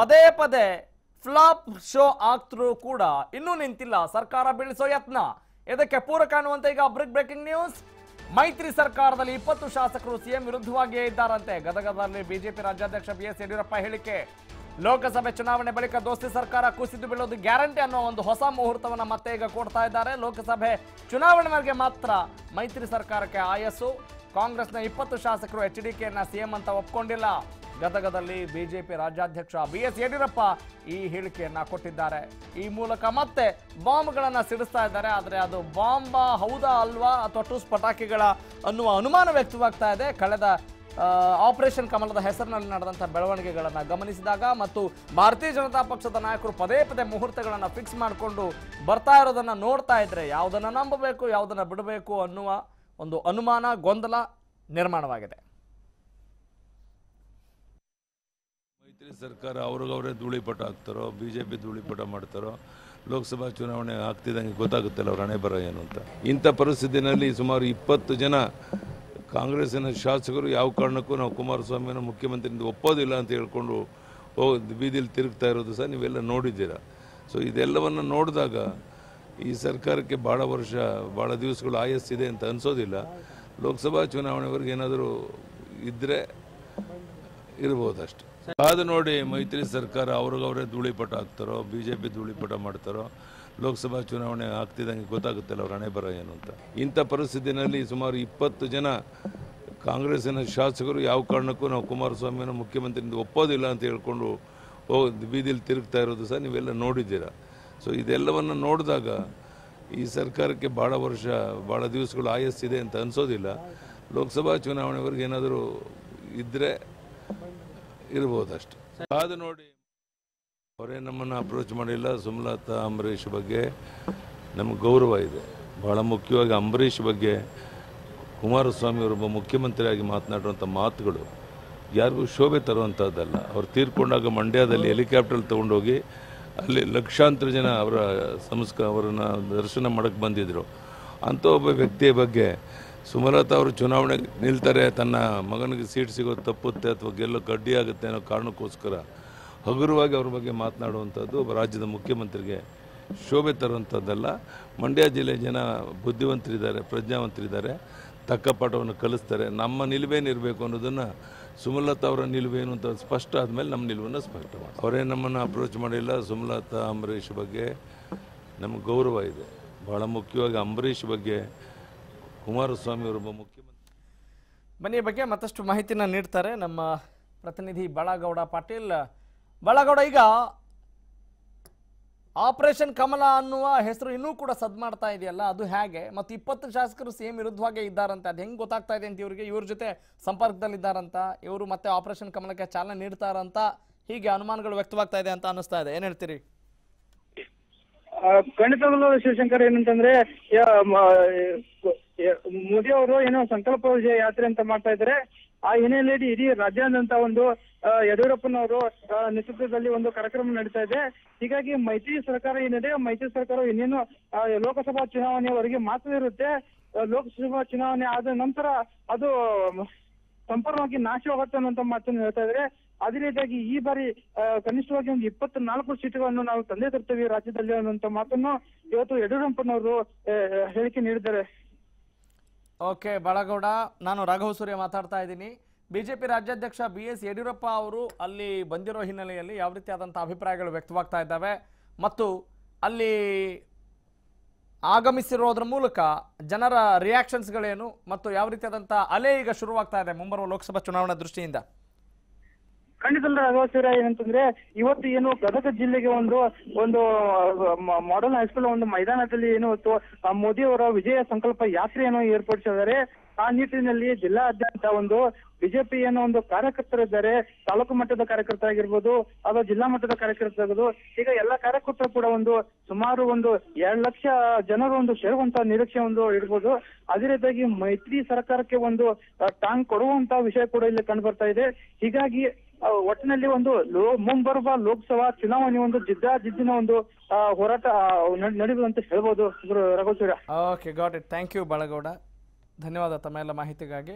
ಪದೇ ಪದೇ flap show ಆಗ್ತರೂ ಕೂಡ ಇನ್ನೂ ನಿಂತಿಲ್ಲ. ಸರ್ಕಾರ ಬೀಳಿಸೋ ಯತ್ನ. ಇದಕ್ಕೆ ಪೂರಕ ಅನ್ನುವಂತೆ ಈಗ ಬ್ರಿಕ್ ಬ್ರೇಕಿಂಗ್ ನ್ಯೂಸ್. ಮೈತ್ರಿ ಸರ್ಕಾರದಲ್ಲಿ ಇಪ್ಪತ್ತು ಶಾಸಕರು ಸಿಎಂ ವಿರುದ್ಧವಾಗಿಯೇ ಇದ್ದಾರಂತೆ. ಗದಗದಲ್ಲಿ ಬಿಜೆಪಿ ರಾಜ್ಯಾಧ್ಯಕ್ಷ ಬಿ ಎಸ್ ಯಡಿಯೂರಪ್ಪ ಹೇಳಿಕೆ. ಲೋಕಸಭೆ ಚುನಾವಣೆ ಬಳಿಕ ದೋಸ್ತಿ ಸರ್ಕಾರ ಕುಸಿದು ಬೀಳೋದು ಗ್ಯಾರಂಟಿ ಅನ್ನೋ ಒಂದು ಹೊಸ ಮುಹೂರ್ತವನ್ನು ಮತ್ತೆ ಈಗ ಕೊಡ್ತಾ ಇದ್ದಾರೆ. ಲೋಕಸಭೆ ಚುನಾವಣೆವರೆಗೆ ಮಾತ್ರ ಮೈತ್ರಿ ಸರ್ಕಾರಕ್ಕೆ ಆಯಸ್ಸು. ಕಾಂಗ್ರೆಸ್ನ ಇಪ್ಪತ್ತು ಶಾಸಕರು ಎಚ್ ಡಿ ಕೆಯನ್ನು ಸಿಎಂ ಅಂತ ಒಪ್ಕೊಂಡಿಲ್ಲ. ಗದಗದಲ್ಲಿ ಬಿಜೆಪಿ ರಾಜ್ಯಾಧ್ಯಕ್ಷ ಬಿ ಎಸ್ ಯಡಿಯೂರಪ್ಪ ಈ ಹೇಳಿಕೆಯನ್ನ ಕೊಟ್ಟಿದ್ದಾರೆ. ಈ ಮೂಲಕ ಮತ್ತೆ ಬಾಂಬ್ಗಳನ್ನ ಸಿಡಿಸ್ತಾ ಇದ್ದಾರೆ. ಆದರೆ ಅದು ಬಾಂಬ ಹೌದಾ ಅಲ್ವಾ ಅಥವಾ ಟೂಸ್ ಪಟಾಕಿಗಳ ಅನ್ನುವ ಅನುಮಾನ ವ್ಯಕ್ತವಾಗ್ತಾ ಇದೆ. ಕಳೆದ ಆಪರೇಷನ್ ಕಮಲದ ಹೆಸರಿನಲ್ಲಿ ನಡೆದಂಥ ಬೆಳವಣಿಗೆಗಳನ್ನು ಗಮನಿಸಿದಾಗ ಮತ್ತು ಭಾರತೀಯ ಜನತಾ ಪಕ್ಷದ ನಾಯಕರು ಪದೇ ಪದೇ ಮುಹೂರ್ತಗಳನ್ನು ಫಿಕ್ಸ್ ಮಾಡಿಕೊಂಡು ಬರ್ತಾ ಇರೋದನ್ನ ನೋಡ್ತಾ ಇದ್ರೆ ಯಾವುದನ್ನು ನಂಬಬೇಕು, ಯಾವುದನ್ನು ಬಿಡಬೇಕು ಅನ್ನುವ ಒಂದು ಅನುಮಾನ, ಗೊಂದಲ ನಿರ್ಮಾಣವಾಗಿದೆ. ಮೈತ್ರಿ ಸರ್ಕಾರ ಅವ್ರಿಗವರೇ ಧೂಳಿಪಟ ಹಾಕ್ತಾರೋ ಬಿ ಜೆ ಪಿ ಧೂಳಿಪಟ ಮಾಡ್ತಾರೋ, ಲೋಕಸಭಾ ಚುನಾವಣೆ ಆಗ್ತಿದ್ದಂಗೆ ಗೊತ್ತಾಗುತ್ತಲ್ಲ ಅವ್ರ ಹಣೆ ಬರ ಏನು ಅಂತ. ಇಂಥ ಪರಿಸ್ಥಿತಿನಲ್ಲಿ ಸುಮಾರು ಇಪ್ಪತ್ತು ಜನ ಕಾಂಗ್ರೆಸ್ಸಿನ ಶಾಸಕರು ಯಾವ ಕಾರಣಕ್ಕೂ ನಾವು ಕುಮಾರಸ್ವಾಮಿಯನ್ನು ಮುಖ್ಯಮಂತ್ರಿಯಿಂದ ಒಪ್ಪೋದಿಲ್ಲ ಅಂತ ಹೇಳ್ಕೊಂಡು ಹೋಗಿ ಬೀದಿಲಿ ತಿರುಗ್ತಾ ಇರೋದು ಸಹ ನೀವೆಲ್ಲ ನೋಡಿದ್ದೀರ. ಸೊ ಇದೆಲ್ಲವನ್ನು ನೋಡಿದಾಗ ಈ ಸರ್ಕಾರಕ್ಕೆ ಭಾಳ ವರ್ಷ, ಭಾಳ ದಿವಸಗಳು ಆಯಸ್ಸಿದೆ ಅಂತ ಅನಿಸೋದಿಲ್ಲ. ಲೋಕಸಭಾ ಚುನಾವಣೆವರೆಗೆ ಏನಾದರೂ ಇದ್ದರೆ ಇರ್ಬೋದಷ್ಟೆ. ಅದು ನೋಡಿ ಮೈತ್ರಿ ಸರ್ಕಾರ ಅವ್ರಿಗವರೇ ಧೂಳಿಪಟ ಹಾಕ್ತಾರೋ ಬಿ ಜೆ ಪಿ ಧೂಳಿಪಟ ಮಾಡ್ತಾರೋ, ಲೋಕಸಭಾ ಚುನಾವಣೆ ಆಗ್ತಿದ್ದಂಗೆ ಗೊತ್ತಾಗುತ್ತಲ್ಲ ಅವ್ರ ಹಣೆ ಬರ ಏನು ಅಂತ. ಇಂಥ ಪರಿಸ್ಥಿತಿನಲ್ಲಿ ಸುಮಾರು ಇಪ್ಪತ್ತು ಜನ ಕಾಂಗ್ರೆಸ್ಸಿನ ಶಾಸಕರು ಯಾವ ಕಾರಣಕ್ಕೂ ನಾವು ಕುಮಾರಸ್ವಾಮಿಯನ್ನು ಮುಖ್ಯಮಂತ್ರಿಯಿಂದ ಒಪ್ಪೋದಿಲ್ಲ ಅಂತ ಹೇಳ್ಕೊಂಡು ಹೋಗಿ ಬೀದಿಲಿ ತಿರುಗ್ತಾ ಇರೋದು ಸಹ ನೀವೆಲ್ಲ ನೋಡಿದ್ದೀರಾ. ಸೊ ಇದೆಲ್ಲವನ್ನು ನೋಡಿದಾಗ ಈ ಸರ್ಕಾರಕ್ಕೆ ಭಾಳ ವರ್ಷ, ಭಾಳ ದಿವಸಗಳು ಆಯಸ್ಸಿದೆ ಅಂತ ಅನಿಸೋದಿಲ್ಲ. ಲೋಕಸಭಾ ಚುನಾವಣೆವರೆಗೆ ಏನಾದರೂ ಇದ್ದರೆ ಇರ್ಬೋದಷ್ಟೆ. ಅದು ನೋಡಿ ಅವರೇ ನಮ್ಮನ್ನು ಅಪ್ರೋಚ್ ಮಾಡಿಲ್ಲ. ಸುಮಲತಾ ಅಂಬರೀಷ್ ಬಗ್ಗೆ ನಮ್ಗೆ ಗೌರವ ಇದೆ. ಬಹಳ ಮುಖ್ಯವಾಗಿ ಅಂಬರೀಷ್ ಬಗ್ಗೆ ಕುಮಾರಸ್ವಾಮಿ ಅವರೊಬ್ಬ ಮುಖ್ಯಮಂತ್ರಿಯಾಗಿ ಮಾತನಾಡುವಂಥ ಮಾತುಗಳು ಯಾರಿಗೂ ಶೋಭೆ ತರುವಂಥದ್ದಲ್ಲ. ಅವ್ರು ತೀರ್ಕೊಂಡಾಗ ಮಂಡ್ಯದಲ್ಲಿ ಹೆಲಿಕಾಪ್ಟರ್ ತೊಗೊಂಡೋಗಿ ಅಲ್ಲಿ ಲಕ್ಷಾಂತರ ಜನ ಅವರ ಸಂಸ್ಕ ಅವರನ್ನು ದರ್ಶನ ಮಾಡೋಕ್ಕೆ ಬಂದಿದ್ದರು ಅಂಥ ಒಬ್ಬ ವ್ಯಕ್ತಿಯ ಬಗ್ಗೆ ಸುಮಲತಾ ಅವರು ಚುನಾವಣೆಗೆ ನಿಲ್ತಾರೆ, ತನ್ನ ಮಗನಿಗೆ ಸೀಟ್ ಸಿಗೋದು ತಪ್ಪುತ್ತೆ ಅಥವಾ ಗೆಲ್ಲೋ ಗಡ್ಡಿ ಆಗುತ್ತೆ ಅನ್ನೋ ಕಾರಣಕ್ಕೋಸ್ಕರ ಹಗುರವಾಗಿ ಅವ್ರ ಬಗ್ಗೆ ಮಾತನಾಡುವಂಥದ್ದು ರಾಜ್ಯದ ಮುಖ್ಯಮಂತ್ರಿಗೆ ಶೋಭೆ ತರುವಂಥದ್ದಲ್ಲ. ಮಂಡ್ಯ ಜಿಲ್ಲೆ ಜನ ಬುದ್ಧಿವಂತರಿದ್ದಾರೆ, ಪ್ರಜ್ಞಾವಂತರಿದ್ದಾರೆ, ತಕ್ಕ ಪಾಠವನ್ನು ಕಲಿಸ್ತಾರೆ. ನಮ್ಮ ನಿಲುವೇನಿರಬೇಕು ಅನ್ನೋದನ್ನು ಸುಮಲತಾ ಅವರ ನಿಲುವೇನು ಅಂತ ಸ್ಪಷ್ಟ ಆದಮೇಲೆ ನಮ್ಮ ನಿಲುವನ್ನು ಸ್ಪಷ್ಟ ಮಾಡಿ ಅವರೇ ನಮ್ಮನ್ನು ಅಪ್ರೋಚ್ ಮಾಡಿಲ್ಲ. ಸುಮಲತಾ ಅಂಬರೀಷ್ ಬಗ್ಗೆ ನಮಗೆ ಗೌರವ ಇದೆ. ಭಾಳ ಮುಖ್ಯವಾಗಿ ಅಂಬರೀಷ್ ಬಗ್ಗೆ ಕುಮಾರಸ್ವಾಮಿ ಅವರೊಬ್ಬ ಮುಖ್ಯಮಂತ್ರಿ. ಬನ್ನಿ ಬಗ್ಗೆ ಮತ್ತಷ್ಟು ಮಾಹಿತಿನ ನೀಡ್ತಾರೆ ನಮ್ಮ ಪ್ರತಿನಿಧಿ ಬಾಳಗೌಡ ಪಾಟೀಲ್. ಬಾಳಗೌಡ ಈಗ ಆಪರೇಷನ್ ಕಮಲ ಅನ್ನುವ ಹೆಸರು ಇನ್ನೂ ಕೂಡ ಸದ್ ಮಾಡ್ತಾ ಇದೆಯಲ್ಲ ಅದು ಹೇಗೆ? ಮತ್ತು ಇಪ್ಪತ್ತು ಶಾಸಕರು ಸೇಮ್ ವಿರುದ್ಧವಾಗೇ ಇದ್ದಾರಂತೆ ಅದು ಹೆಂಗೆ ಗೊತ್ತಾಗ್ತಾ ಇದೆ ಅಂತ ಇವರಿಗೆ ಇವ್ರ ಜೊತೆ ಸಂಪರ್ಕದಲ್ಲಿದ್ದಾರಂತ ಇವರು ಮತ್ತೆ ಆಪರೇಷನ್ ಕಮಲಕ್ಕೆ ಚಾಲನೆ ನೀಡ್ತಾರಂತ ಹೀಗೆ ಅನುಮಾನಗಳು ವ್ಯಕ್ತವಾಗ್ತಾ ಇದೆ ಅಂತ ಅನ್ನಿಸ್ತಾ ಇದೆ. ಏನು ಹೇಳ್ತೀರಿ? ಖಂಡಿತವಲ್ಲ ಶಿವಶಂಕರ್ ಏನಂತಂದ್ರೆ ಮೋದಿ ಅವರು ಏನೋ ಸಂಕಲ್ಪ ಯಾತ್ರೆ ಅಂತ ಮಾಡ್ತಾ ಇದ್ದಾರೆ ಆ ಹಿನ್ನೆಲೆಯಲ್ಲಿ ಇಡೀ ರಾಜ್ಯಾದ್ಯಂತ ಒಂದು ಯಡಿಯೂರಪ್ಪನವರು ನೇತೃತ್ವದಲ್ಲಿ ಒಂದು ಕಾರ್ಯಕ್ರಮ ನಡೀತಾ ಇದೆ. ಹೀಗಾಗಿ ಮೈತ್ರಿ ಸರ್ಕಾರ ಏನಿದೆ, ಮೈತ್ರಿ ಸರ್ಕಾರ ಇನ್ನೇನು ಲೋಕಸಭಾ ಚುನಾವಣೆಯವರೆಗೆ ಮಾತ್ರ ಇರುತ್ತೆ. ಲೋಕಸಭಾ ಚುನಾವಣೆ ಆದ ನಂತರ ಅದು ಸಂಪೂರ್ಣವಾಗಿ ನಾಶವಾಗುತ್ತೆ ಅನ್ನುವಂತ ಮಾತನ್ನು ಹೇಳ್ತಾ ಇದ್ದಾರೆ. ಅದೇ ರೀತಿಯಾಗಿ ಈ ಬಾರಿ ಕನಿಷ್ಠವಾಗಿ ಒಂದು ಇಪ್ಪತ್ತು ನಾಲ್ಕು ಸೀಟುಗಳನ್ನು ನಾವು ತಂದೆ ತರ್ತೇವೆ ರಾಜ್ಯದಲ್ಲಿ ಅನ್ನುವಂತ ಮಾತನ್ನು ಇವತ್ತು ಯಡಿಯೂರಪ್ಪನವರು ಹೇಳಿಕೆ ನೀಡಿದ್ದಾರೆ. ಓಕೆ, ಬಳಗೌಡ, ನಾನು ರಾಘವ ಸೂರ್ಯ ಮಾತಾಡ್ತಾ ಇದ್ದೀನಿ. ಬಿಜೆಪಿ ರಾಜ್ಯಾಧ್ಯಕ್ಷ ಬಿ ಎಸ್ ಯಡಿಯೂರಪ್ಪ ಅವರು ಅಲ್ಲಿ ಬಂದಿರೋ ಹಿನ್ನೆಲೆಯಲ್ಲಿ ಯಾವ ರೀತಿಯಾದಂಥ ಅಭಿಪ್ರಾಯಗಳು ವ್ಯಕ್ತವಾಗ್ತಾ ಇದ್ದಾವೆ ಮತ್ತು ಅಲ್ಲಿ ಆಗಮಿಸಿರೋದ್ರ ಮೂಲಕ ಜನರ ರಿಯಾಕ್ಷನ್ಸ್ಗಳೇನು ಮತ್ತು ಯಾವ ರೀತಿಯಾದಂಥ ಅಲೆ ಈಗ ಶುರುವಾಗ್ತಾ ಇದೆ ಮುಂಬರುವ ಲೋಕಸಭಾ ಚುನಾವಣಾ ದೃಷ್ಟಿಯಿಂದ? ಖಂಡಿತ ರಾಘವೇಶ್ವರ ಏನಂತಂದ್ರೆ ಇವತ್ತು ಏನು ಗದಗ ಜಿಲ್ಲೆಗೆ ಒಂದು ಒಂದು ಮಾಡಲ್ ಹೈಸ್ಕೂಲ್ ಒಂದು ಮೈದಾನದಲ್ಲಿ ಏನು ಇವತ್ತು ಮೋದಿ ಅವರ ವಿಜಯ ಸಂಕಲ್ಪ ಯಾತ್ರೆಯನ್ನು ಏರ್ಪಡಿಸಿದ್ದಾರೆ. ಆ ನಿಟ್ಟಿನಲ್ಲಿ ಜಿಲ್ಲಾದ್ಯಂತ ಒಂದು ಬಿಜೆಪಿ ಏನೋ ಒಂದು ಕಾರ್ಯಕರ್ತರಿದ್ದಾರೆ. ತಾಲೂಕು ಮಟ್ಟದ ಕಾರ್ಯಕರ್ತರಾಗಿರ್ಬೋದು ಅಥವಾ ಜಿಲ್ಲಾ ಮಟ್ಟದ ಕಾರ್ಯಕರ್ತ ಆಗೋದು ಈಗ ಎಲ್ಲ ಕಾರ್ಯಕರ್ತರು ಕೂಡ ಒಂದು ಸುಮಾರು ಒಂದು ಎರಡ್ ಲಕ್ಷ ಜನರು ಒಂದು ಸೇರುವಂತ ನಿರೀಕ್ಷೆ ಒಂದು ಇರ್ಬೋದು. ಅದೇ ರೀತಿಯಾಗಿ ಮೈತ್ರಿ ಸರ್ಕಾರಕ್ಕೆ ಒಂದು ಟಾಂಗ್ ಕೊಡುವಂತ ವಿಷಯ ಕೂಡ ಇಲ್ಲಿ ಕಂಡು ಬರ್ತಾ ಇದೆ. ಹೀಗಾಗಿ ಒಟ್ಟಿನಲ್ಲಿ ಒಂದು ಲೋ ಮುಂಬರುವ ಲೋಕಸಭಾ ಚುನಾವಣೆ ಒಂದು ಜಿದ್ದಾಜಿದ್ದಿನ ಒಂದು ಆ, ಹೋರಾಟ ನಡೆಯುವುದು ಅಂತ ಹೇಳ್ಬೋದು Raghusurya okay got it thank you Balagowda ಧನ್ಯವಾದ ತಮ್ಮ ಎಲ್ಲ ಮಾಹಿತಿಗಾಗಿ.